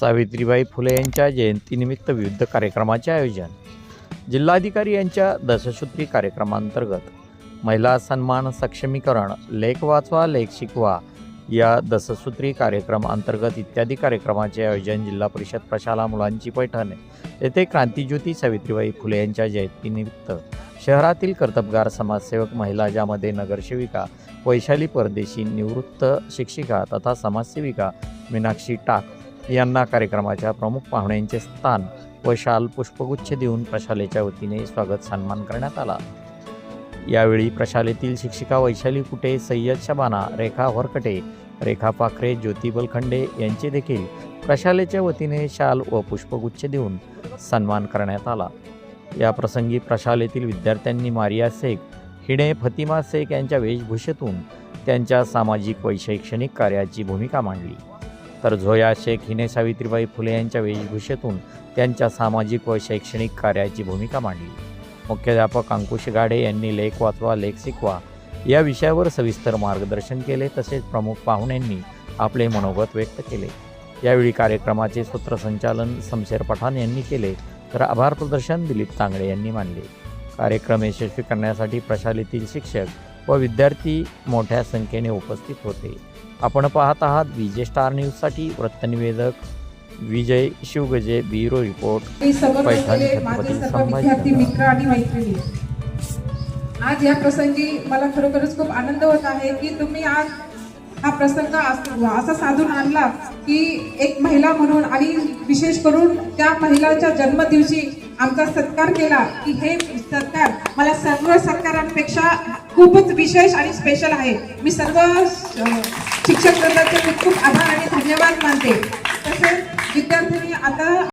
सावित्रीबाई फुले यांच्या जयंतीनिमित्त विविध कार्यक्रमाचे आयोजन. जिल्हाधिकारी यांच्या दशसूत्री कार्यक्रमांतर्गत महिला सन्मान सक्षमीकरण लेख वाचवा लेख शिकवा या दशसूत्री कार्यक्रम अंतर्गत इत्यादी कार्यक्रमाचे आयोजन जिल्हा परिषद प्रशाला मुलांची पैठण येथे क्रांतीज्योती सावित्रीबाई फुले यांच्या जयंतीनिमित्त शहरातील कर्तबगार समाजसेवक महिला ज्यामध्ये नगरसेविका वैशाली परदेशी निवृत्त शिक्षिका तथा समाजसेविका मीनाक्षी टाक यांना कार्यक्रमाच्या प्रमुख पाहुण्यांचे स्थान व शाल पुष्पगुच्छ देऊन प्रशालेच्या वतीने स्वागत सन्मान करण्यात आला. यावेळी प्रशालेतील शिक्षिका वैशाली कुटे सय्यद शबाना रेखा होरकटे रेखा पाखरे ज्योती बलखंडे यांचे देखील प्रशालेच्या वतीने शाल व पुष्पगुच्छ देऊन सन्मान करण्यात आला. या प्रसंगी प्रशालेतील विद्यार्थ्यांनी मारिया शेख हिने फतिमा शेख यांच्या वेशभूषेतून त्यांच्या सामाजिक व शैक्षणिक कार्याची भूमिका मांडली. तर झोया शेख हिने सावित्रीबाई फुले यांच्या वेशभूषेतून त्यांच्या सामाजिक व शैक्षणिक कार्याची भूमिका मांडली. मुख्याध्यापक अंकुश गाडे यांनी लेख वाचवा लेख शिकवा या विषयावर सविस्तर मार्गदर्शन केले तसेच प्रमुख पाहुण्यांनी आपले मनोगत व्यक्त केले. यावेळी कार्यक्रमाचे सूत्रसंचालन समशेर पठाण यांनी केले तर आभार प्रदर्शन दिलीप तांगडे यांनी मानले. कार्यक्रम यशस्वी करण्यासाठी प्रशालेतील शिक्षक व विद्यार्थी मोठ्या संख्येने उपस्थित होते. आपण पाहत आहात विजय स्टार न्यूजसाठी वृत्तनिवेदक विजय शिवगजे ब्युरो रिपोर्ट. पैठण, छत्रपती संभाजी आज या प्रसंगी मला खरोखरच खूप आनंद होत आहे की तुम्ही आज हा प्रसंग अस- साधून आणला की एक महिला म्हणून आणि विशेष करून त्या महिलाच्या जन्मदिवशी आमचा सत्कार केला की हे सत्कार मला सर्व सत्कारांपेक्षा खूपच विशेष आणि स्पेशल आहे. मी सर्व शिक्षक वर्गाचे मी खूप आभार आणि